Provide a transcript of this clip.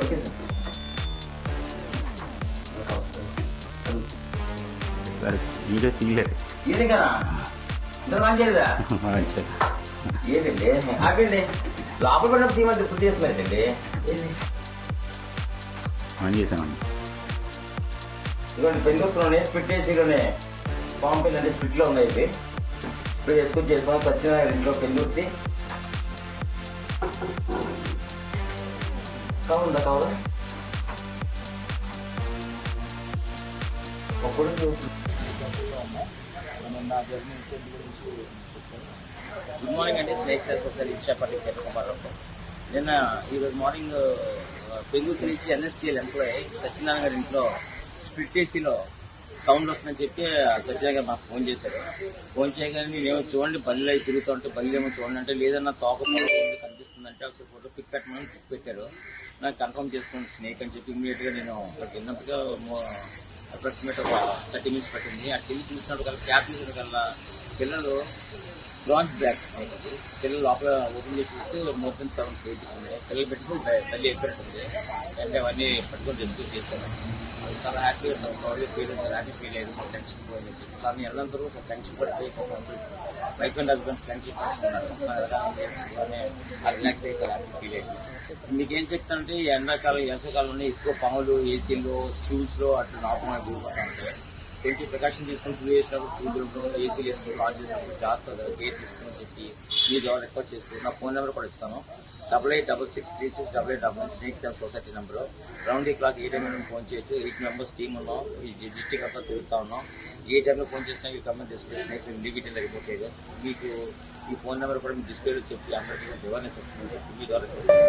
Okay తీయలేదు ఏది కదా ఏంటండి ఆపండి లోపల పడినప్పుడు తీయమంటే గుర్తు చేస్తున్నారండి ఆన్ చేశానండి ఇదిగోండి పెందుతున్నాయి స్ప్లిట్ చేసిలోనే ఇదిగోండి అంటే స్ప్లిట్లో ఉన్నాయి ఇవి. స్ప్రే చేసుకొని చేస్తాం. సత్యనారాయణ ఇంట్లో పెందుర్తి కావుందా కావుదా అప్పుడు గుడ్ మార్నింగ్ అండి. స్నేక్స్ సార్ ఒకసారి ఇచ్చాపల్లి తెల్లకుమారంలో నిన్న ఈరోజు మార్నింగ్ పెంగుకి నుంచి ఎన్ఎస్టీఎల్ ఎంప్లాయీ సత్యనారాయణ గారి ఇంట్లో స్ప్లిట్ ఏసీలో సౌండ్ వస్తుందని చెప్పి ఆ మాకు ఫోన్ చేశారు. ఫోన్ చేయగానే నేనేమో చూడండి బల్లి అయి తిరుగుతూ ఉంటే బల్లి ఏమో చూడండి అంటే లేదన్నా తోక పొడవు ఉంది కనిపిస్తుందంటే ఒకసారి ఫోటో పిక్ పెట్టమని పిక్ పెట్టారు. నాకు కన్ఫర్మ్ చేసుకోండి స్నేక్ అని చెప్పి ఇమీడియట్గా నేను అక్కడ వెళ్ళినట్టుగా అప్రాక్సిమేట్ ఒక థర్టీ మినిట్స్ పట్టింది. ఆ టీవీ చూసినప్పుడు కల్లా క్యాప్ చూసిన కల్లా పిల్లలు లాంచ్ బ్యాక్ పిల్లలు లోపల ఓపెన్ చేసి చూస్తే మోర్ దెన్ సెవెన్ కేజీస్ ఉన్నాయి పిల్లలు పెట్టి తల్లి ఎక్కినట్టుంది అంటే అవన్నీ పట్టుకొని రెస్క్యూ చేశాను అది చాలా హ్యాపీగా ప్రౌడ్గా ఫీల్ అవుతుంది హ్యాపీ ఫీల్ అయ్యింది మా టెన్షన్ పోయింది కానీ వెళ్ళందరూ ఒక టెన్షన్ పడిపోయి వైఫ్ అండ్ హస్బెండ్ ఫ్రెండ్షిప్ పడుతున్నారు రిలాక్స్ అయితే హ్యాపీ ఫీల్ అయ్యింది. మీకేం చెప్తానంటే ఎండాకాలం ఎండాకాలంలో ఎక్కువ పనులు ఏసీలు షూస్లో అట్లా నాపమైన దూరిపోతా ఉంటాయి కొంచెం ప్రకాశం తీసుకొని ఫుల్ చేసినప్పుడు ఫుల్ దొరకడం ఏసీ వేసుకుని కాల్ చేసినప్పుడు జాగ్రత్తగా గేట్ తీసుకుని చెప్పి మీ ద్వారా రిక్వెస్ట్ చేస్తూ నా ఫోన్ నెంబర్ కూడా ఇస్తాను. Double eight double six three six double eight double nine snake seven society number round the clock ఏ టైంలో ఫోన్ చేయొచ్చు. ఎయిట్ మెంబర్స్ టీమ్ ఉన్నాం. ఈ డిస్టిక్ అంతా తిరుగుతా ఉన్నాం. ఏ టైంలో ఫోన్ చేసినా ఈ comment display snakes individual report areas మీకు ఈ ఫోన్ నెంబర్ కూడా మీ డిస్ప్లేలో చెప్పి అందరికీ అవేర్నెస్ వస్తుంది. మీ ద్వారా